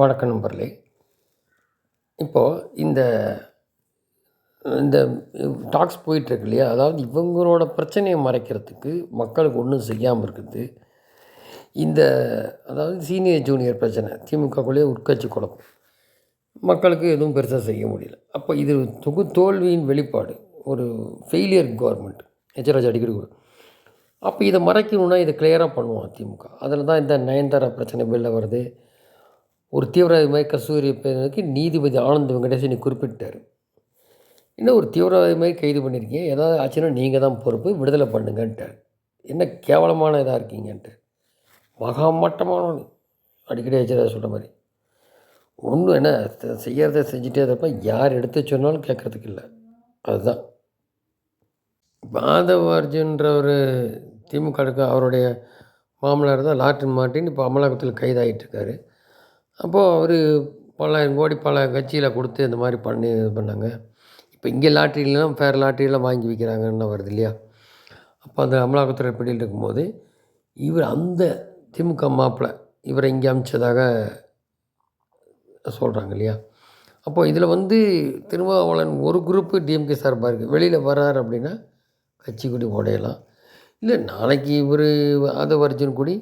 வணக்கம் நண்பர்களே. இப்போது இந்த இந்த டாக்ஸ் போயிட்டுருக்கு இல்லையா? அதாவது இவங்களோட பிரச்சனையை மறைக்கிறதுக்கு மக்களுக்கு ஒன்றும் செய்யாமல் இருக்குது. இந்த அதாவது சீனியர் ஜூனியர் பிரச்சனை திமுகக்குள்ளேயே உட்கட்சி குழப்பம். மக்களுக்கு எதுவும் பெருசாக செய்ய முடியல. அப்போ இது தொகு தோல்வியின் வெளிப்பாடு. ஒரு ஃபெயிலியர் கவர்மெண்ட் எச்சராஜ் அடிக்கடி கூட அப்போ இதை மறைக்கணுன்னா இதை கிளியராக பண்ணுவோம் திமுக. அதில் தான் இந்த நயன்தாரா பிரச்சனை வெளில வருது. ஒரு தீவிரவாதி மாதிரி கஸ்தூரி பேருக்கு நீதிபதி ஆனந்த் வெங்கடேசன் குறிப்பிட்டார். இன்னும் ஒரு தீவிரவாதி மாதிரி கைது பண்ணியிருக்கீங்க ஏதாவது ஆச்சுன்னா நீங்கள் தான் பொறுப்பு விடுதலை பண்ணுங்கன்ட்டார். என்ன கேவலமான இதாக இருக்கீங்கன்ட்டு. மகா மட்டமான அடிக்கடி எச்சராஜ் சொல்கிற மாதிரி. ஒன்றும் என்ன செய்கிறத செஞ்சுட்டே இருப்ப யார் எடுத்து சொன்னாலும் கேட்குறதுக்கு இல்லை. அதுதான். மாதவ அர்ஜுன்றவர் திமுக அவருடைய மாமனார் தான் லாட்டின் மாட்டின்னு இப்போ அமலாக்கத்தில் கைதாகிட்டு இருக்காரு அப்போது அவர் பல்லாயிரம் கோடி பல கட்சியில் கொடுத்து இந்த மாதிரி பண்ணி இது பண்ணாங்க. இப்போ இங்கே லாட்ரிலாம் ஃபேர் லாட்ரிலாம் வாங்கி விற்கிறாங்கன்னு வருது இல்லையா? அப்போ அந்த அமலாக்கத்துறை பிடியில் இருக்கும்போது இவர் அந்த திமுக மாப்பிள்ளை இவரை இங்கே அமைச்சதாக சொல்கிறாங்க இல்லையா? அப்போது இதில் வந்து திருமாவளவன் ஒரு குரூப்பு டிஎம்கே சார்பாக இருக்குது வெளியில் வர்றாரு அப்படின்னா கட்சி கூடி உடையலாம். இல்லை நாளைக்கு இவர் ஆதவ அர்ஜுன் கூடி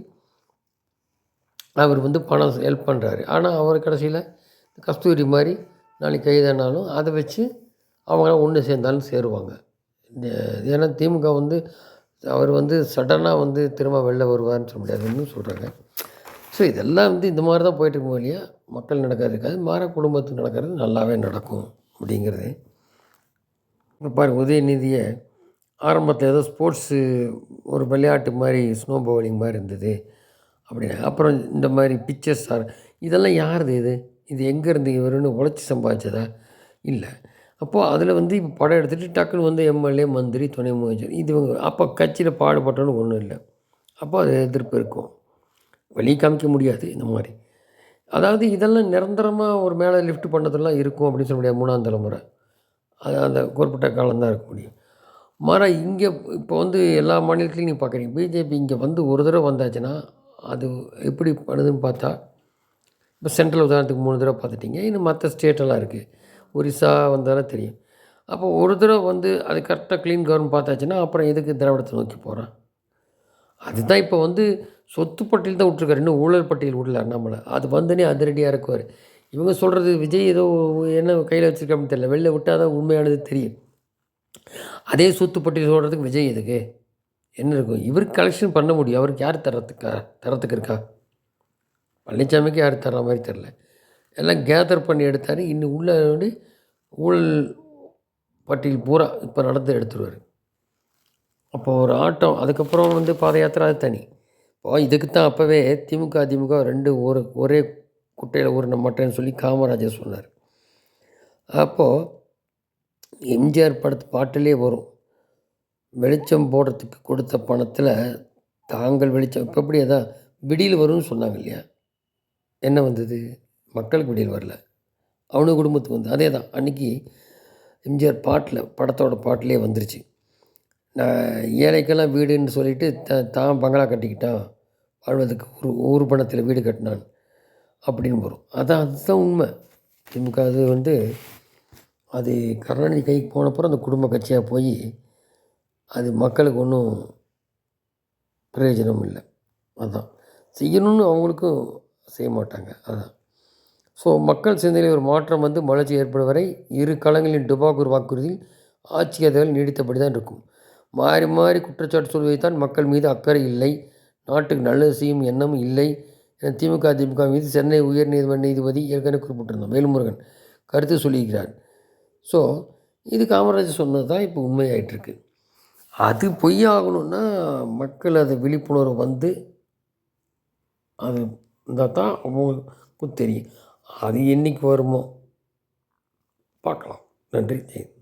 அவர் வந்து பணம் ஹெல்ப் பண்ணுறாரு ஆனால் அவர் கடைசியில் கஸ்தூரி மாதிரி நாளைக்கு கைதானாலும் அதை வச்சு அவங்களாம் ஒன்று சேர்ந்தாலும் சேருவாங்க. ஏன்னா திமுக வந்து அவர் வந்து சடனாக வந்து திரும்ப வெளில வருவார்னு சொல்ல முடியாதுன்னு சொல்கிறாங்க ஸோ இதெல்லாம் வந்து இந்த மாதிரி தான் போயிட்டுருக்கும் இல்லையா? மக்கள் நடக்கிறது இருக்காது மாற குடும்பத்துக்கு நடக்கிறது நல்லாவே நடக்கும் அப்படிங்கிறது. இப்போ பாருங்க உதயநிதியை ஆரம்பத்தில் ஏதோ ஸ்போர்ட்ஸு ஒரு விளையாட்டு மாதிரி ஸ்னோ பவுலிங் மாதிரி இருந்தது. அப்படின்னா அப்புறம் இந்த மாதிரி பிக்சர்ஸ் ஆர் இதெல்லாம் யாருது இது? இது எங்கேருந்து இவருன்னு உழைச்சி சம்பாதிச்சதா? இல்லை. அப்போது அதில் வந்து இப்போ படம் எடுத்துகிட்டு டக்குன்னு வந்து எம்எல்ஏ மந்திரி துணை முதலமைச்சர் இது அப்போ கட்சியில் பாடுபட்டோன்னு ஒன்றும் இல்லை. அப்போ அது எதிர்ப்பு இருக்கும். வெளியே காமிக்க முடியாது இந்த மாதிரி. அதாவது இதெல்லாம் நிரந்தரமாக ஒரு மேலே லிஃப்ட் பண்ணதெல்லாம் இருக்கும் அப்படின்னு சொல்ல முடியாது மூணாம் தலைமுறை. அது அந்த குறிப்பிட்ட காலம்தான் இருக்க முடியும். மாறா இங்கே இப்போ வந்து எல்லா மாநிலத்துலையும் நீங்கள் பார்க்குறீங்க பிஜேபி இங்கே வந்து ஒரு தடவை வந்தாச்சுன்னா அது எப்படி பண்ணுதுன்னு பார்த்தா இப்போ சென்ட்ரல் உதாரணத்துக்கு மூணு தடவை பார்த்துட்டீங்க. இன்னும் மற்ற ஸ்டேட்டெல்லாம் இருக்குது ஒரிசா வந்தாலும் தெரியும். அப்போ ஒரு தடவை வந்து அது கரெக்டாக க்ளீன் கவர்மெண்ட் பார்த்தாச்சுன்னா அப்புறம் எதுக்கு திராவிடத்தை நோக்கி போகிறான் அதுதான் இப்போ வந்து சொத்து பட்டியல் தான் விட்ருக்காரு இன்னும் ஊழல் பட்டியல் விடல அண்ணாமலை. அது வந்தனே அதிரடியாக இருக்குவார். இவங்க சொல்கிறது விஜய் ஏதோ என்ன கையில் வச்சுருக்கான்னு தெரியல. வெளில விட்டால் தான் உண்மையானது தெரியும். அதே சொத்து பட்டியல் சொல்கிறதுக்கு விஜய் எதுக்கு? என்ன இருக்கும் இவருக்கு கலெக்ஷன் பண்ண முடியும். அவருக்கு யார் தரத்துக்கா தரத்துக்கு இருக்கா? பழனிசாமிக்கு யார் தர்ற மாதிரி தெரில எல்லாம் கேதர் பண்ணி எடுத்தார். இன்னும் உள்ள வந்து ஊழல் பட்டியல் பூரா இப்போ நடந்து எடுத்துருவார். அப்போ ஒரு ஆட்டம். அதுக்கப்புறம் வந்து பாத யாத்திரை அது தனி. இப்போ இதுக்கு தான் அப்போவே திமுக அதிமுக ரெண்டு ஒரு ஒரே குட்டையில் ஊறின மாட்டேன்னு சொல்லி காமராஜர் சொன்னார். அப்போது எம்ஜிஆர் படத்து பாட்டிலே வரும். வெளிச்சம் போடுறதுக்கு கொடுத்த பணத்தில் தாங்கள் வெளிச்சம் இப்போ எப்படி அதான் விடியில் வரும்னு சொன்னாங்க இல்லையா? என்ன வந்தது? மக்களுக்கு விடியில் வரல. அவனு குடும்பத்துக்கு வந்து அதே தான் அன்றைக்கி எம்ஜிஆர் பாட்டில் படத்தோட பாட்டிலே வந்துருச்சு. நான் ஏழைக்கெல்லாம் வீடுன்னு சொல்லிட்டு த தான் பங்களா கட்டிக்கிட்டான். வாழ்வதற்கு ஒரு ஊர் பணத்தில் வீடு கட்டினான். அப்படின்னு வரும். அதான் அதுதான் உண்மை. திமுக அது வந்து அது கருணாநிதி கைக்கு போனப்புறம் அந்த குடும்ப கட்சியாக போய் அது மக்களுக்கு ஒன்றும் பிரயோஜனம் இல்லை. அதுதான் செய்யணும்னு அவங்களுக்கும் செய்ய மாட்டாங்க. அதுதான் ஸோ மக்கள் சிந்தனையில் ஒரு மாற்றம் வந்து மலர்ச்சி ஏற்படும் வரை இரு களங்களின் டுபாக்கூர் வாக்குறுதியில் ஆட்சி அதிகள் நீடித்தபடி தான் இருக்கும். மாறி மாறி குற்றச்சாட்டு சொல்வதைத்தான் மக்கள் மீது அக்கறை இல்லை. நாட்டுக்கு நல்லது செய்யும் எண்ணம் இல்லை என திமுக திமுக மீது சென்னை உயர் நீதிமன்ற நீதிபதி ஏற்கனவே குறிப்பிட்டிருந்தோம் வேலுமுருகன் கருத்து சொல்லியிருக்கிறார். ஸோ இது காமராஜர் சொன்னது தான் இப்போ உண்மையாயிட்டிருக்கு. அது பொய்யாகணும்னா மக்கள் அது விழிப்புணர்வு வந்து அது இருந்தால் தான் அவங்களுக்கும் தெரியும். அது என்னைக்கு வருமோ? பார்க்கலாம். நன்றி. ஜெய்